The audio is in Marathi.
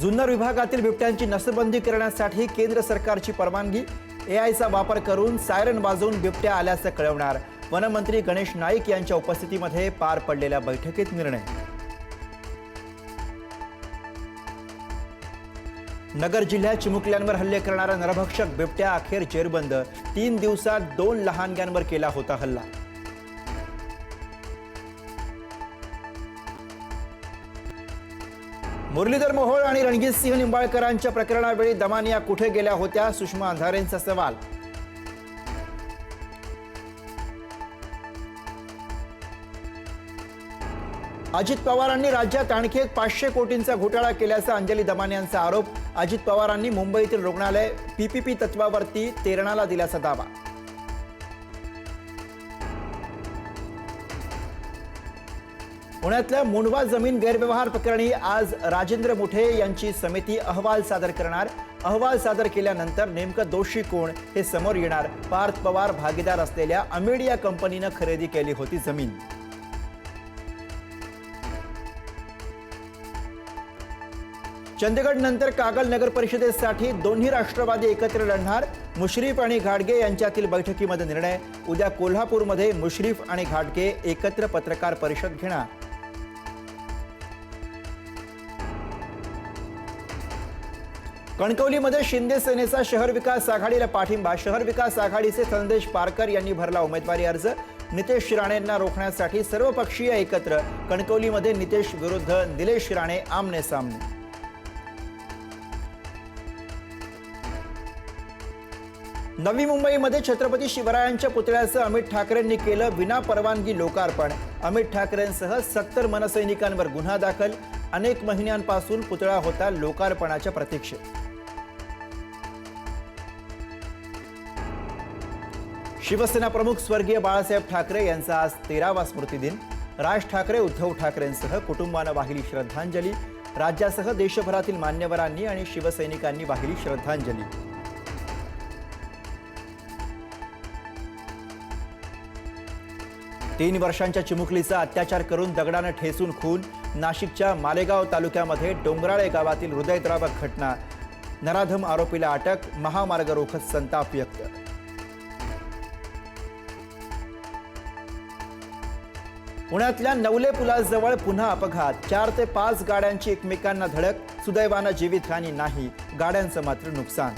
जुन्नर विभागातील बिबट्यांची नसबंदी करण्यासाठी केंद्र सरकारची परवानगी एआयचा वापर करून सायरन वाजवून बिबट्या आल्याचं कळवणार. वनमंत्री गणेश नाईक यांच्या उपस्थितीमध्ये पार पडलेल्या बैठकीत निर्णय. नगर जिल्ह्यात चिमुकल्यांवर हल्ले करणारा नरभक्षक बिबट्या अखेर जेरबंद. तीन दिवसात दोन लहानग्यांवर केला होता हल्ला. मुरलीधर मोहोळ आणि रणजित सिंह निंबाळकरांच्या प्रकरणावेळी दमानिया कुठे गेल्या होत्या? सुषमा अंधारेंचा सवाल. अजित पवारांनी राज्यात आणखी एक पाचशे कोटींचा घोटाळा केल्याचा अंजली दमान यांचा आरोप. अजित पवारांनी मुंबईतील रुग्णालय पीपीपी तत्वावरती तेरणाला दिल्याचा दावा. पुण्यातल्या मुंडवा जमीन गैरव्यवहार प्रकरणी आज राजेंद्र मुठे यांची समिती अहवाल सादर करणार. अहवाल सादर केल्यानंतर नेमकं दोषी कोण हे समोर येणार. पार्थ पवार भागीदार असलेल्या अमेडिया कंपनीनं खरेदी केली होती जमीन. चंदगड नंतर कागल नगर परिषदेसाठी दोन्ही राष्ट्रवादी एकत्र लढणार. मुश्रीफ आणि घाटगे यांच्यातील बैठकीमध्ये निर्णय. उद्या कोल्हापूरमध्ये मुश्रीफ आणि घाटगे एकत्र पत्रकार परिषद घेणार. कणकवलीमध्ये शिंदे सेनेचा शहर विकास आघाडीला पाठिंबा. शहर विकास आघाडीचे संदेश पारकर यांनी भरला उमेदवारी अर्ज. नितेश राणेंना रोखण्यासाठी सर्वपक्षीय एकत्र. कणकवलीमध्ये नितेश विरुद्ध निलेश राणे आमने सामने. नवी मुंबईमध्ये छत्रपती शिवरायांच्या पुतळ्याचं अमित ठाकरेंनी केलं विना परवानगी लोकार्पण. अमित ठाकरेंसह सत्तर मनसैनिकांवर गुन्हा दाखल. अनेक महिन्यांपासून पुतळा होता लोकार्पणाच्या प्रतीक्षेत. शिवसेना प्रमुख स्वर्गीय बाळासाहेब ठाकरे यांचा आज तेरावा स्मृतिदिन. राज ठाकरे उद्धव ठाकरेंसह कुटुंबानं वाहिली श्रद्धांजली. राज्यासह देशभरातील मान्यवरांनी आणि शिवसैनिकांनी वाहिली श्रद्धांजली. तीन वर्षांच्या चिमुकलीचा अत्याचार करून दगडानं ठेसून खून नाशिकच्या मालेगाव तालुक्यामध्ये डोंगराळे गावातील हृदयद्रावक घटना. नराधम आरोपीला अटक महामार्ग रोखत संताप व्यक्त. पुण्यातल्या नवले पुलाजवळ पुन्हा अपघात. चार ते पाच गाड्यांची एकमेकांना धडक सुदैवानं जीवितहानी नाही. गाड्यांचं मात्र नुकसान.